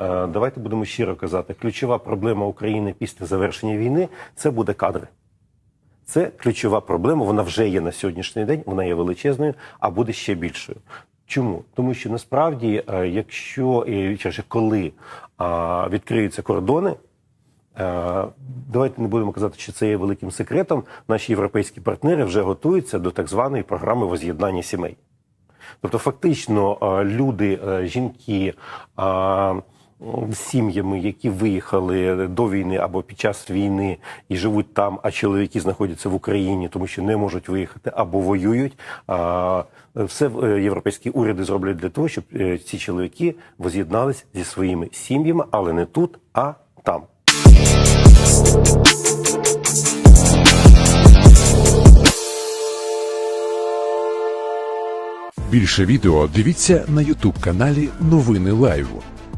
Е, Давайте будемо щиро казати, ключова проблема України після завершення війни це буде кадри. Це ключова проблема. Вона вже є на сьогоднішній день, вона є величезною, а буде ще більшою. Чому? Тому що насправді, е, якщо і коли відкриються кордони, е, давайте не будемо казати, що це є великим секретом. Наші європейські партнери вже готуються до так званої програми воз'єднання сімей. Тобто, фактично, е, люди, е, жінки е, сім'ями, які виїхали до війни або під час війни і живуть там, а чоловіки знаходяться в Україні, тому що не можуть виїхати або воюють. Все е, європейські уряди зроблять для того, щоб е, ці чоловіки воз'єднались зі своїми сім'ями, але не тут, а там. Більше відео дивіться на Ютуб каналі Новини Лайв.